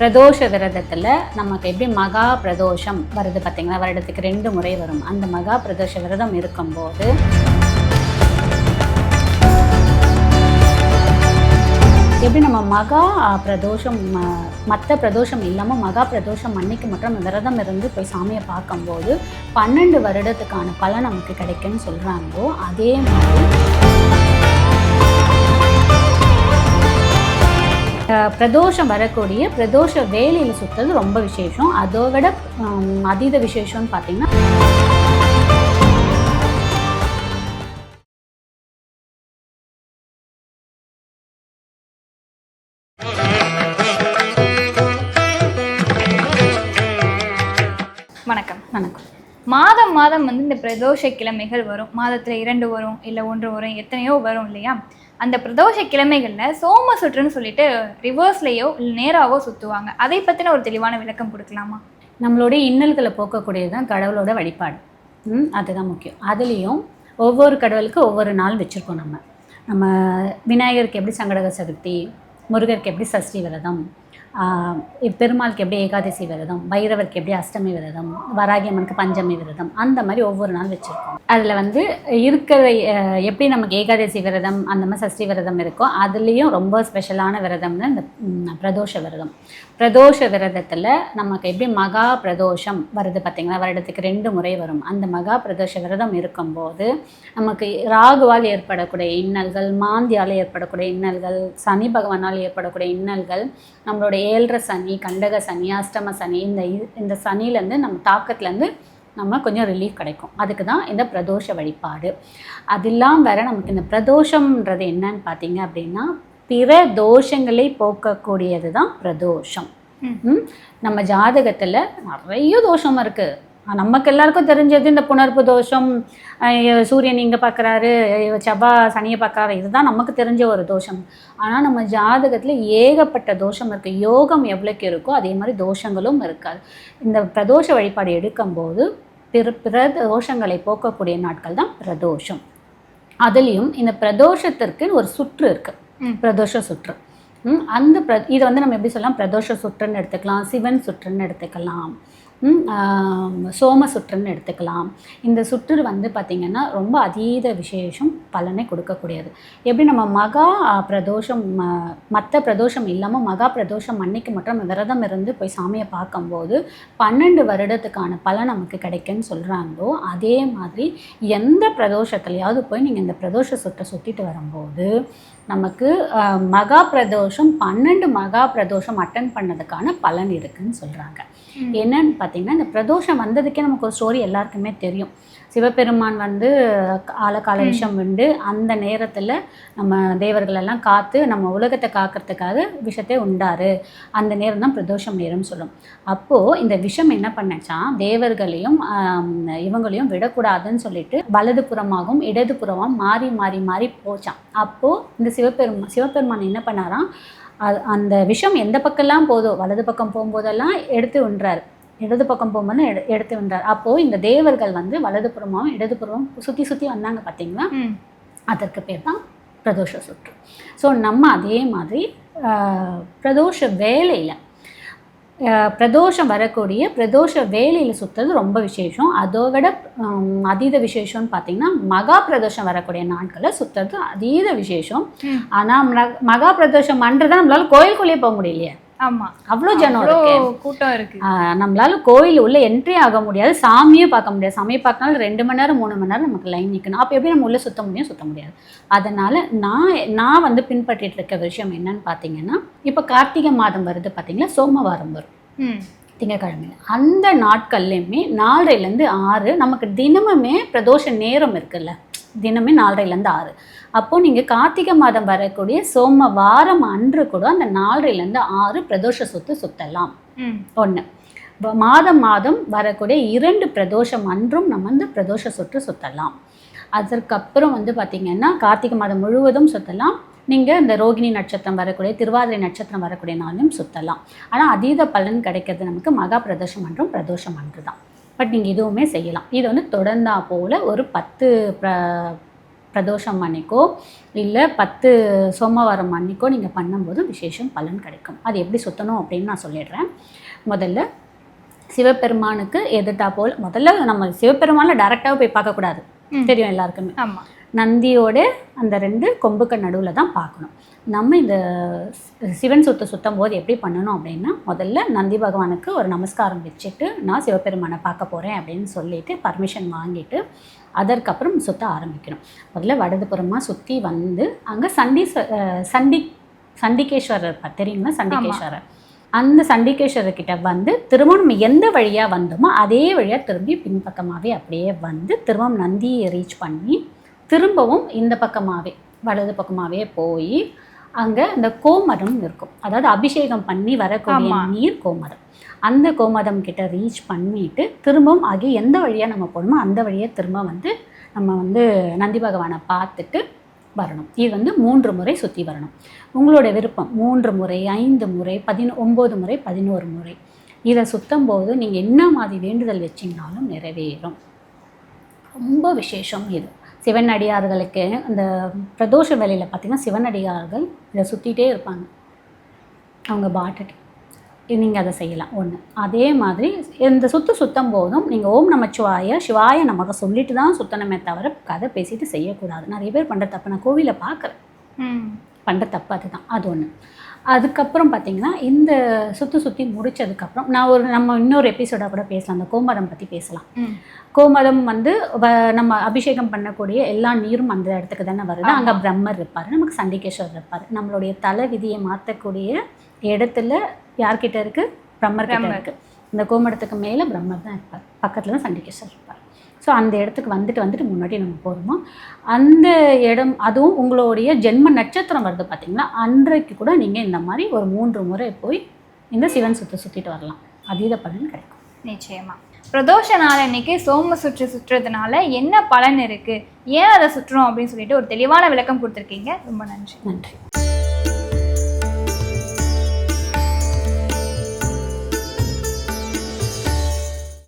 பிரதோஷ விரதத்தில் நமக்கு எப்படி மகா பிரதோஷம் வருது பார்த்தீங்களா வருடத்துக்கு ரெண்டு முறை வரும். அந்த மகா பிரதோஷ விரதம் இருக்கும்போது எப்படி நம்ம மகா பிரதோஷம் மற்ற பிரதோஷம் இல்லாமல் மகா பிரதோஷம் அன்னைக்கு மட்டும் நம்ம விரதம் இருந்து போய் சாமியை பார்க்கும்போது பன்னெண்டு வருடத்துக்கான பலன் நமக்கு கிடைக்குன்னு சொல்கிறாங்களோ அதே மாதிரி பிரதோஷம் வரக்கூடிய பிரதோஷ வேலையில் சுற்றுறது ரொம்ப விசேஷம். அதை விட அதீத விசேஷம்னு பார்த்தீங்கன்னா வணக்கம். வணக்கம். மாதம் மாதம் வந்து இந்த பிரதோஷ கிழமைகள் வரும். மாதத்துல இரண்டு வரும் இல்லை ஒன்று வரும் எத்தனையோ வரும் இல்லையா? அந்த பிரதோஷ கிழமைகளில் சோம சுற்றுன்னு சொல்லிட்டு ரிவர்ஸ்லேயோ இல்லை நேராவோ சுற்றுவாங்க அதை பற்றின ஒரு தெளிவான விளக்கம் கொடுக்கலாமா? நம்மளுடைய இன்னல்களை போக்கக்கூடியது தான் கடவுளோட வழிபாடு. ம், அதுதான் முக்கியம். அதுலேயும் ஒவ்வொரு கடவுளுக்கு ஒவ்வொரு நாள் வச்சுருக்கோம் நம்ம. நம்ம விநாயகருக்கு எப்படி சங்கடக சதுர்த்தி முருகருக்கு எப்படி சஷ்டி விரதம் பெருமாளுக்கு எப்படி ஏகாதசி விரதம் பைரவருக்கு எப்படி அஷ்டமி விரதம் வராகி அம்மனுக்கு பஞ்சமி விரதம் அந்த மாதிரி ஒவ்வொரு நாள் வச்சுருக்கோம். அதில் வந்து இருக்கிற எப்படி நமக்கு ஏகாதசி விரதம் அந்த மாதிரி சஷ்டி விரதம் இருக்கோ அதுலேயும் ரொம்ப ஸ்பெஷலான விரதம்னு இந்த பிரதோஷ விரதம். பிரதோஷ விரதத்தில் நமக்கு எப்படி மகா பிரதோஷம் வருது பார்த்தீங்களா வருடத்துக்கு ரெண்டு முறை வரும். அந்த மகா பிரதோஷ விரதம் இருக்கும்போது நமக்கு ராகுவால் ஏற்படக்கூடிய இன்னல்கள் மாந்தியால் ஏற்படக்கூடிய இன்னல்கள் சனி பகவானால் ஏற்படக்கூடிய இன்னல்கள் நம்மளுடைய ஏழரை சனி கண்டக சனி அஷ்டம சனி இந்த இந்த சனிலேருந்து நம்ம தாக்கத்துலேருந்து நம்ம கொஞ்சம் ரிலீஃப் கிடைக்கும். அதுக்கு தான் இந்த பிரதோஷ வழிபாடு. அது இல்லாமல் வேற நமக்கு இந்த பிரதோஷம்ன்றது என்னன்னு பார்த்தீங்க அப்படின்னா பிற தோஷங்களை போக்கக்கூடியது தான் பிரதோஷம்? நம்ம ஜாதகத்தில் நிறைய தோஷம் இருக்குது நமக்கு எல்லாருக்கும் தெரிஞ்சது இந்த புணர்ப்பு தோஷம் சூரியன் இங்கே பார்க்குறாரு செவ்வாய் சனியை பார்க்குறாரு இதுதான் நமக்கு தெரிஞ்ச ஒரு தோஷம். ஆனால் நம்ம ஜாதகத்தில் ஏகப்பட்ட தோஷம் இருக்குது யோகம் எவ்வளோக்கு இருக்கோ அதே மாதிரி தோஷங்களும் இருக்காது. இந்த பிரதோஷ வழிபாடு எடுக்கும்போது பிற பிற தோஷங்களை போக்கக்கூடிய நாட்கள் தான் பிரதோஷம். அதுலேயும் இந்த பிரதோஷத்திற்கு ஒரு சுற்று இருக்குது. பிரதோஷ சுற்று. அந்த பிர இதை வந்து நம்ம எப்படி சொல்லலாம்? பிரதோஷ சுற்றுன்னு எடுத்துக்கலாம் சிவன் சுற்றுன்னு எடுத்துக்கலாம். சோம சுற்றுன்னு எடுத்துக்கலாம். இந்த சுற்று வந்து பார்த்திங்கன்னா ரொம்ப அதீத விசேஷம் பலனை கொடுக்கக்கூடியது. எப்படி நம்ம மகா பிரதோஷம் மற்ற பிரதோஷம் இல்லாமல் மகா பிரதோஷம் அன்னைக்கு மட்டும் விரதம் இருந்து போய் சாமியை பார்க்கும்போது பன்னெண்டு வருடத்துக்கான பலன் நமக்கு கிடைக்குன்னு சொல்கிறாங்களோ அதே மாதிரி எந்த பிரதோஷத்துலையாவது போய் நீங்கள் இந்த பிரதோஷ சுற்றை சுற்றிட்டு வரும்போது நமக்கு மகா பிரதோஷம் பன்னெண்டு மகா பிரதோஷம் அட்டன் பண்ணதுக்கான பலன் இருக்குன்னு சொல்கிறாங்க. என்னன்னு பார்த்தீங்கன்னா இந்த பிரதோஷம் வந்ததுக்கே நமக்கு ஒரு ஸ்டோரி எல்லாருக்குமே தெரியும் சிவபெருமான் வந்து ஆலகால விஷம் உண்டு. அந்த நேரத்தில் நம்ம தேவர்கள் எல்லாம் காத்து நம்ம உலகத்தை காக்கிறதுக்காக விஷத்தை உண்டாரு. அந்த நேரம் தான் பிரதோஷம் நேரம்னு சொல்லும் அப்போது இந்த விஷம் என்ன பண்ணுச்சான் தேவர்களையும் இவங்களையும் விடக்கூடாதுன்னு சொல்லிட்டு வலது புறமாகவும் இடது புறமாகவும் மாறி மாறி மாறி போச்சான் அப்போது இந்த சிவபெருமா சிவபெருமான் என்ன பண்ணாராம் அது அந்த விஷம் எந்த பக்கம்லாம் போதோ வலது பக்கம் போகும்போதெல்லாம் எடுத்து உண்றாரு. இடது பக்கம் போகும்போது எடு எடுத்து உண்றாரு அப்போது இந்த தேவர்கள் வந்து வலது புறமாகவும் இடது புறமும் சுற்றி சுற்றி வந்தாங்க பார்த்தீங்களா அதற்கு பேர் தான் பிரதோஷ சுற்று. ஸோ நம்ம அதே மாதிரி பிரதோஷ வேலையில் பிரதோஷம் வரக்கூடிய பிரதோஷ வேலையில் சுற்றுறது ரொம்ப விசேஷம். அதை விட அதீத விசேஷம்னு பார்த்தீங்கன்னா மகா பிரதோஷம் வரக்கூடிய நாட்களில் சுற்றுறது அதீத விசேஷம். ஆனால் மகா பிரதோஷம் அன்றுதான் நம்மளால கோயிலுக்குள்ளேயே போக முடியலையே. ஆமா. அவ்வளோ ஜனம் கூட்டம் இருக்கு. நம்மளால கோயில் உள்ள என்ட்ரி ஆக முடியாது சாமியே பார்க்க முடியாது. சாமியை பார்க்கனாலும் ரெண்டு மணி நேரம் மூணு மணி நேரம் நமக்கு லைன் நிற்கணும் அப்போ எப்படி நம்ம உள்ள சுத்த முடியும்? சுத்த முடியாது. அதனால நான் நான் வந்து பின்பற்றிட்டு இருக்க விஷயம் என்னன்னு பார்த்தீங்கன்னா இப்போ கார்த்திகை மாதம் வருது பார்த்தீங்களா சோமவாரம் வரும். திங்கக்கிழமையில அந்த நாட்கள்லையுமே நாலரைலேருந்து ஆறு நமக்கு தினமுமே பிரதோஷ நேரம் இருக்குல்ல. தினமே நாலரைலேருந்து ஆறு. அப்போது நீங்கள் கார்த்திகை மாதம் வரக்கூடிய சோம வாரம் அன்று கூட அந்த நாலரைலேருந்து ஆறு பிரதோஷ சுத்து சுத்தலாம். ஒன்று மாதம் மாதம் வரக்கூடிய இரண்டு பிரதோஷம் அன்றும் நம்ம வந்து பிரதோஷ சுற்று சுற்றலாம் அதற்கப்புறம் வந்து பார்த்திங்கன்னா கார்த்திகை மாதம் முழுவதும் சுற்றலாம் நீங்கள் இந்த ரோகிணி நட்சத்திரம் வரக்கூடிய திருவாதிரை நட்சத்திரம் வரக்கூடிய நாளும் சுற்றலாம் ஆனால் அதீத பலன் கிடைக்கிறது நமக்கு மகா பிரதோஷம் அன்றும் பிரதோஷம் அன்று தான் பட் நீங்கள் இதுவுமே செய்யலாம். இது வந்து தொடர்ந்தா போல் ஒரு பத்து பிர பிரதோஷம் அன்னைக்கோ இல்லை பத்து சோமவாரம் அன்னைக்கோ நீங்கள் பண்ணும்போது விசேஷம் பலன் கிடைக்கும். அது எப்படி சுற்றணும் அப்படின்னு நான் சொல்லிடுறேன். முதல்ல சிவபெருமானுக்கு எதிர்த்தா போல் முதல்ல நம்ம சிவபெருமானை டேரெக்டாக போய் பார்க்கக்கூடாது. தெரியும் எல்லாருக்குமே. ஆமா. நந்தியோட அந்த ரெண்டு கொம்புக்கு நடுவில் தான் பார்க்கணும். நம்ம இந்த சிவன் சுத்து சுத்தம் போது எப்படி பண்ணணும் அப்படின்னா முதல்ல நந்தி பகவானுக்கு ஒரு நமஸ்காரம் வச்சுட்டு நான் சிவபெருமானை பார்க்க போகிறேன் அப்படின்னு சொல்லிட்டு பர்மிஷன் வாங்கிட்டு அதற்கப்புறம் சுத்த ஆரம்பிக்கணும். முதல்ல வடதுபுறமாக சுற்றி வந்து அங்கே சண்டி சண்டி சண்டிகேஸ்வரர் தெரியுங்களா சண்டிகேஸ்வரர்? அந்த சண்டிகேஸ்வரர் கிட்ட வந்து திரும்ப நம்ம எந்த வழியாக வந்தோமோ அதே வழியாக திரும்பி பின்பக்கமாகவே அப்படியே வந்து திரும்ப நந்தியை ரீச் பண்ணி திரும்பவும் இந்த பக்கமாகவே வலது பக்கமாகவே போய் அங்கே இந்த கோமரம் இருக்கும். அதாவது அபிஷேகம் பண்ணி வரக்கூடிய. நீர் கோமரம் அந்த கோமரம் கிட்ட ரீச் பண்ணிட்டு திரும்பவும் ஆகி எந்த வழியாக நம்ம போகணுமோ அந்த வழியாக திரும்ப வந்து நம்ம வந்து நந்தி பகவானை பார்த்துட்டு வரணும். இது வந்து மூன்று முறை சுற்றி வரணும். உங்களோட விருப்பம் மூன்று முறை ஐந்து முறை பதினொ ஒம்பது முறை பதினோரு முறை. இதை சுத்தம் போது நீங்கள் என்ன மாதிரி வேண்டுதல் வச்சிங்கனாலும் நிறைவேறும். ரொம்ப விசேஷம் இது. சிவனடியார்களுக்கு அந்த பிரதோஷ வேலையில் பார்த்தீங்கன்னா சிவனடியார்கள் இதை சுற்றிட்டே இருப்பாங்க. அவங்க பாட்டுட்டு நீங்கள் அதை செய்யலாம். ஒன்று அதே மாதிரி இந்த சுற்று சுத்தம் போதும் நீங்கள் ஓம் நமச்சிவாய சிவாய நமக்கு சொல்லிட்டு தான் சுத்தணுமே தவிர கதை பேசிட்டு செய்யக்கூடாது. நிறைய பேர் பண்ணுற தப்பு நான் கோவிலில் பார்க்குறேன் பண்ணுற தப்பு அதுதான். அது ஒன்று அதுக்கப்புறம் பார்த்தீங்கன்னா இந்த சுற்றி சுற்றி முடிச்சதுக்கப்புறம் நான் ஒரு நம்ம இன்னொரு எபிசோடாக கூட பேசலாம். அந்த கோமரம் பற்றி பேசலாம். ம். கோமரம் வந்து நம்ம அபிஷேகம் பண்ணக்கூடிய எல்லா நீரும் அந்த இடத்துக்கு தானே வருது. அங்கே. பிரம்மர் இருப்பார் நமக்கு சண்டிகேஸ்வரர் இருப்பார். நம்மளுடைய தலை விதியை மாற்றக்கூடிய இடத்துல யார்கிட்ட இருக்கு? பிரம்மர் கிட்ட பிரம்மர். இருக்கு. இந்த கோமரத்துக்கு மேலே பிரம்மர் தான் இருப்பார். பக்கத்தில் தான் சண்டிகேஸ்வரர் இருப்பார். ஸோ அந்த இடத்துக்கு வந்துட்டு வந்துட்டு முன்னாடி நம்ம போகிறோமோ அந்த இடம் அதுவும் உங்களுடைய ஜென்ம நட்சத்திரம் வருது பார்த்தீங்களா அன்றைக்கு கூட நீங்கள் இந்த மாதிரி ஒரு மூன்று முறை போய் இந்த சிவன் சுற்றி சுற்றிட்டு வரலாம். அதீத பலன் கிடைக்கும். நிச்சயமா. பிரதோஷ நாள் அன்னைக்கு சோம சுற்று சுற்றுறதுனால என்ன பலன் இருக்கு? ஏன் அதை சுற்றுறோம் அப்படின்னு சொல்லிட்டு ஒரு தெளிவான விளக்கம் கொடுத்துருக்கீங்க. ரொம்ப நன்றி. நன்றி.